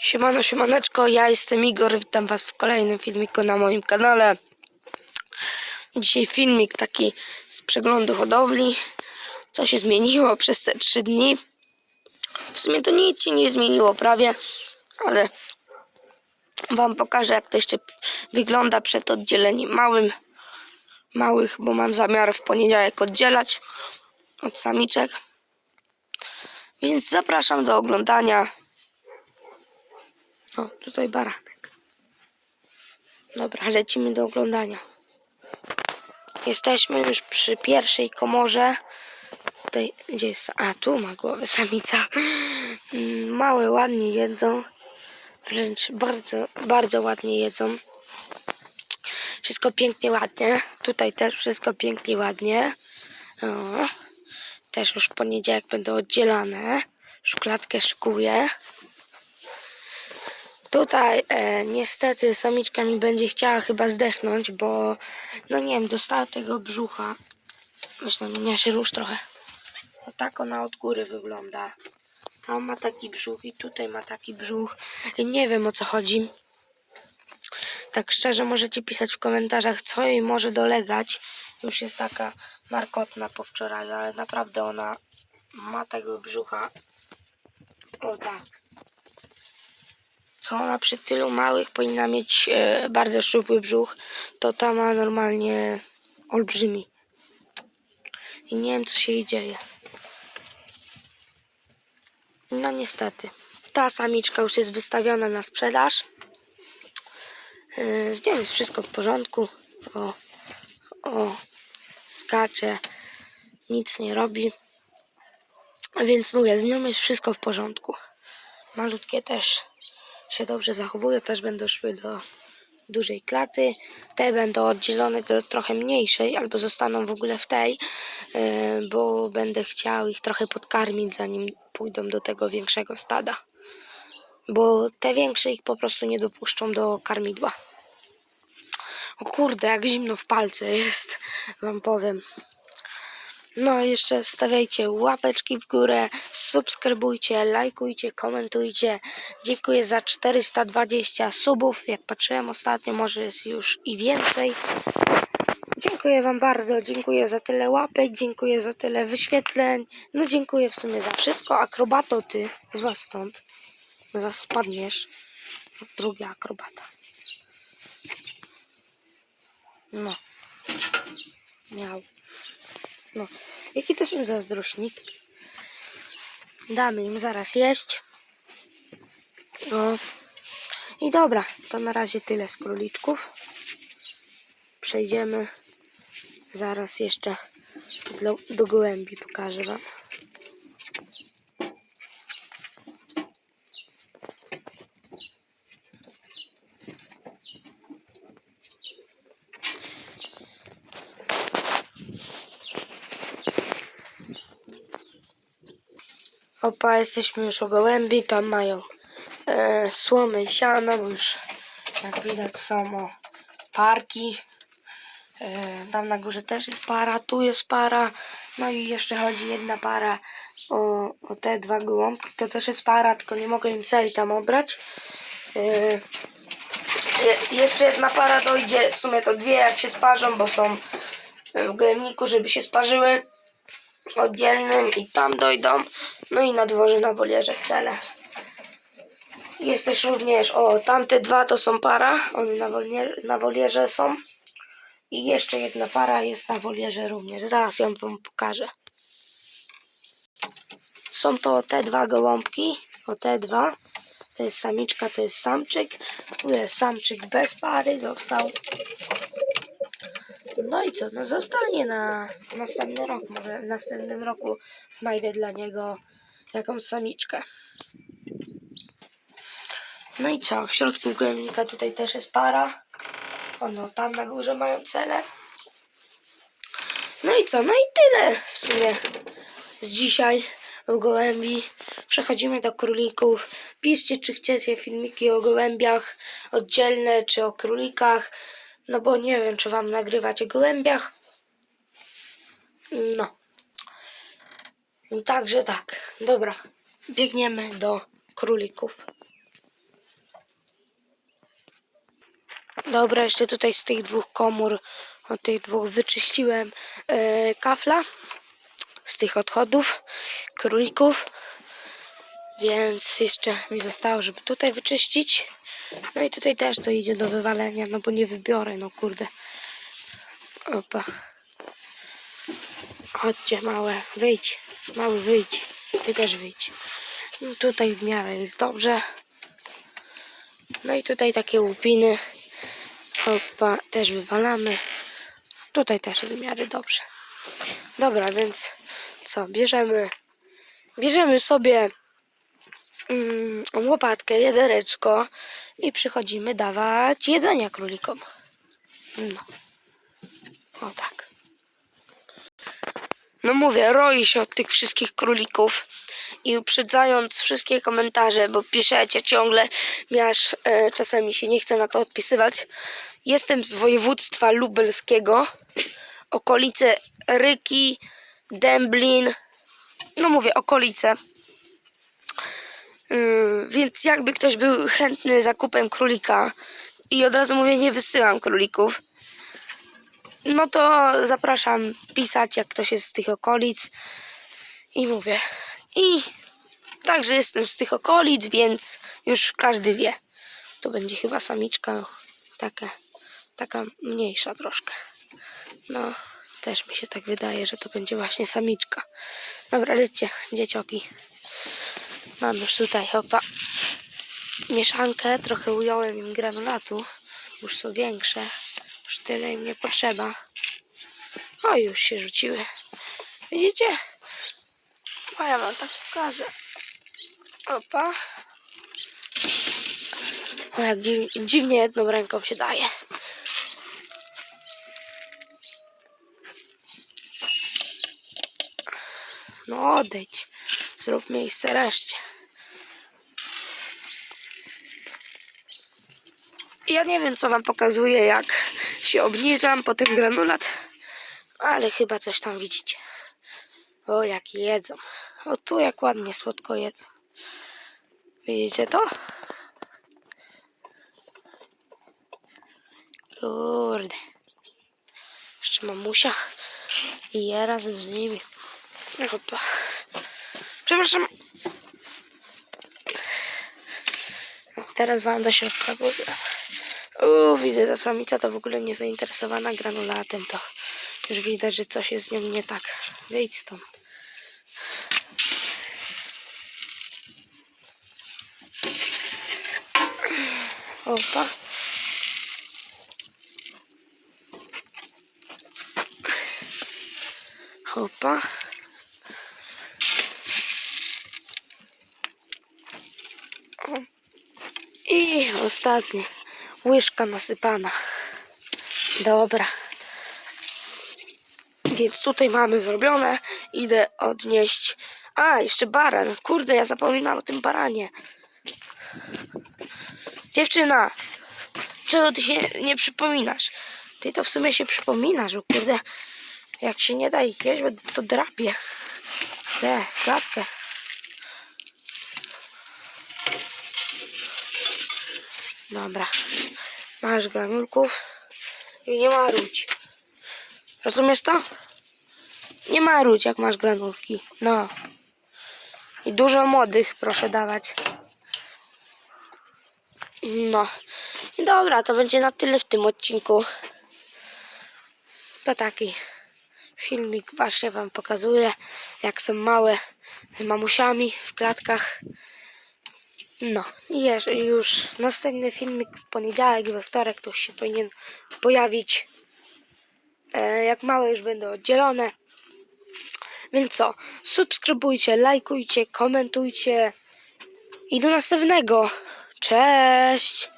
Siemano, siemaneczko, ja jestem Igor, witam was w kolejnym filmiku na moim kanale. Dzisiaj filmik taki z przeglądu hodowli, co się zmieniło przez te trzy dni. W sumie to nic się nie zmieniło prawie, ale wam pokażę jak to jeszcze wygląda przed oddzieleniem małym. Małych, bo mam zamiar w poniedziałek oddzielać od samiczek. Więc zapraszam do oglądania. O, tutaj baranek. Dobra, lecimy do oglądania. Jesteśmy już przy pierwszej komorze. Tutaj, gdzie jest... A, tu ma głowę samica. Mm, Małe, ładnie jedzą. Wręcz bardzo, bardzo ładnie jedzą. Wszystko pięknie, ładnie. Tutaj też wszystko pięknie, ładnie. O, też już w poniedziałek będą oddzielane. Szukladkę szykuję. Tutaj e, niestety samiczka mi będzie chciała chyba zdechnąć, bo no nie wiem, dostała tego brzucha. Myślę, mnie się rusz trochę. No tak ona od góry wygląda. Tam ma taki brzuch i tutaj ma taki brzuch. I nie wiem o co chodzi. Tak szczerze możecie pisać w komentarzach, co jej może dolegać. Już jest taka markotna po wczoraju, ale naprawdę ona ma tego brzucha. O tak ona przy tylu małych powinna mieć e, bardzo szczupły brzuch, to ta ma normalnie olbrzymi. I nie wiem, co się jej dzieje. No niestety. Ta samiczka już jest wystawiona na sprzedaż. E, Z nią jest wszystko w porządku. O, o, skacze, nic nie robi. Więc mówię, z nią jest wszystko w porządku. Malutkie też się dobrze zachowują, też będą szły do dużej klaty. Te będą oddzielone do trochę mniejszej, albo zostaną w ogóle w tej, yy, bo będę chciał ich trochę podkarmić, zanim pójdą do tego większego stada. Bo te większe ich po prostu nie dopuszczą do karmidła. O kurde, jak zimno w palce jest, wam powiem. No jeszcze stawiajcie łapeczki w górę, subskrybujcie, lajkujcie, komentujcie. Dziękuję za 420 subów. Jak patrzyłem ostatnio, może jest już i więcej. Dziękuję Wam bardzo, dziękuję za tyle łapek, dziękuję za tyle wyświetleń. No dziękuję w sumie za wszystko. Akrobato ty, zła stąd. No Zaraz spadniesz. Drugi akrobata. No. Miał. No, jaki to są zazdrośniki? Damy im zaraz jeść. No. I dobra, to na razie tyle z króliczków. Przejdziemy zaraz jeszcze do, do gołębi, pokażę wam. Opa, jesteśmy już u gołębi, tam mają e, słomy siano, bo już jak widać są o, parki. E, tam na górze też jest para, tu jest para, no i jeszcze chodzi jedna para o, o te dwa gołąbki, to też jest para, tylko nie mogę im seli tam obrać. E, je, jeszcze jedna para dojdzie, w sumie to dwie jak się sparzą, bo są w gołębniku, żeby się sparzyły oddzielnym i tam dojdą. No i na dworze na wolierze w cele. Jest też również, o tamte dwa to są para, one na, wolnie, na wolierze są. I jeszcze jedna para jest na wolierze również. Zaraz ją wam pokażę. Są to te dwa gołąbki, o te dwa. To jest samiczka, to jest samczyk. Tu jest samczyk bez pary, został. No i co, no zostanie na następny rok. Może w następnym roku znajdę dla niego jakąś samiczkę. No i co, w środku gołębnika tutaj też jest para. Ono tam na górze mają cele. No i co, no i tyle w sumie z dzisiaj o gołębi. Przechodzimy do królików. Piszcie, czy chcecie filmiki o gołębiach oddzielne, czy o królikach. No bo nie wiem, czy wam nagrywać o gołębiach. No. No także tak. Dobra. Biegniemy do królików. Dobra, jeszcze tutaj z tych dwóch komór, od tych dwóch wyczyściłem yy, kafla z tych odchodów, królików. Więc jeszcze mi zostało, żeby tutaj wyczyścić. No i tutaj też to idzie do wywalenia, no bo nie wybiorę, no kurde. Opa. Chodźcie, małe, wyjdź. Mały, wyjdź. Ty też wyjdź. No tutaj w miarę jest dobrze. No i tutaj takie łupiny. Opa, też wywalamy. Tutaj też w miarę dobrze. Dobra, więc co, bierzemy, bierzemy sobie mm, łopatkę, wiadereczko i przychodzimy dawać jedzenia królikom. No. O tak. No mówię, roi się od tych wszystkich królików i uprzedzając wszystkie komentarze, bo piszecie ciągle, mi aż e, czasami się nie chce na to odpisywać. Jestem z województwa lubelskiego, okolice Ryki, Dęblin, no mówię, okolice. Yy, więc jakby ktoś był chętny zakupem królika i od razu mówię, nie wysyłam królików, no to zapraszam pisać, jak ktoś jest z tych okolic i mówię. I także jestem z tych okolic, więc już każdy wie. To będzie chyba samiczka, taka, taka mniejsza troszkę. No, też mi się tak wydaje, że to będzie właśnie samiczka. Dobra, lećcie, dziecioki. Mam już tutaj, opa, mieszankę. Trochę ująłem im granulatu. Już są większe. Już tyle im nie potrzeba. O, już się rzuciły. Widzicie? O, ja wam tak pokażę. Opa. O, jak dziw, dziwnie jedną ręką się daje. No odejdź. Zrób miejsce reszcie. Ja nie wiem, co wam pokazuję, jak się obniżam, potem granulat, ale chyba coś tam widzicie. O, jak jedzą. O, tu jak ładnie słodko jedzą. Widzicie to? Kurde. Jeszcze mamusia i ja razem z nimi. Opa. Przepraszam. Teraz wam do środka włożyłem. Uuu, widzę, ta samica to w ogóle nie zainteresowana granulatem, to już widać, że coś jest z nią nie tak. Wyjdź stąd. Opa. Opa. O. I ostatnie. Łyżka nasypana. Dobra. Więc tutaj mamy zrobione. Idę odnieść. A, jeszcze baran. Kurde, ja zapominam o tym baranie. Dziewczyna, czego ty się nie przypominasz? Ty to w sumie się przypominasz, kurde. Jak się nie da ich jeść, to drapie. Te, w klatkę. Dobra. Masz granulków i nie marudź. Rozumiesz to? Nie marudź, jak masz granulki. No. I dużo młodych proszę dawać. No. I dobra, to będzie na tyle w tym odcinku. To taki filmik właśnie wam pokazuję, jak są małe z mamusiami w klatkach. No, i jeż- już następny filmik w poniedziałek we wtorek to się powinien pojawić. E, jak małe już będą oddzielone. Więc co? Subskrybujcie, lajkujcie, komentujcie. I do następnego. Cześć!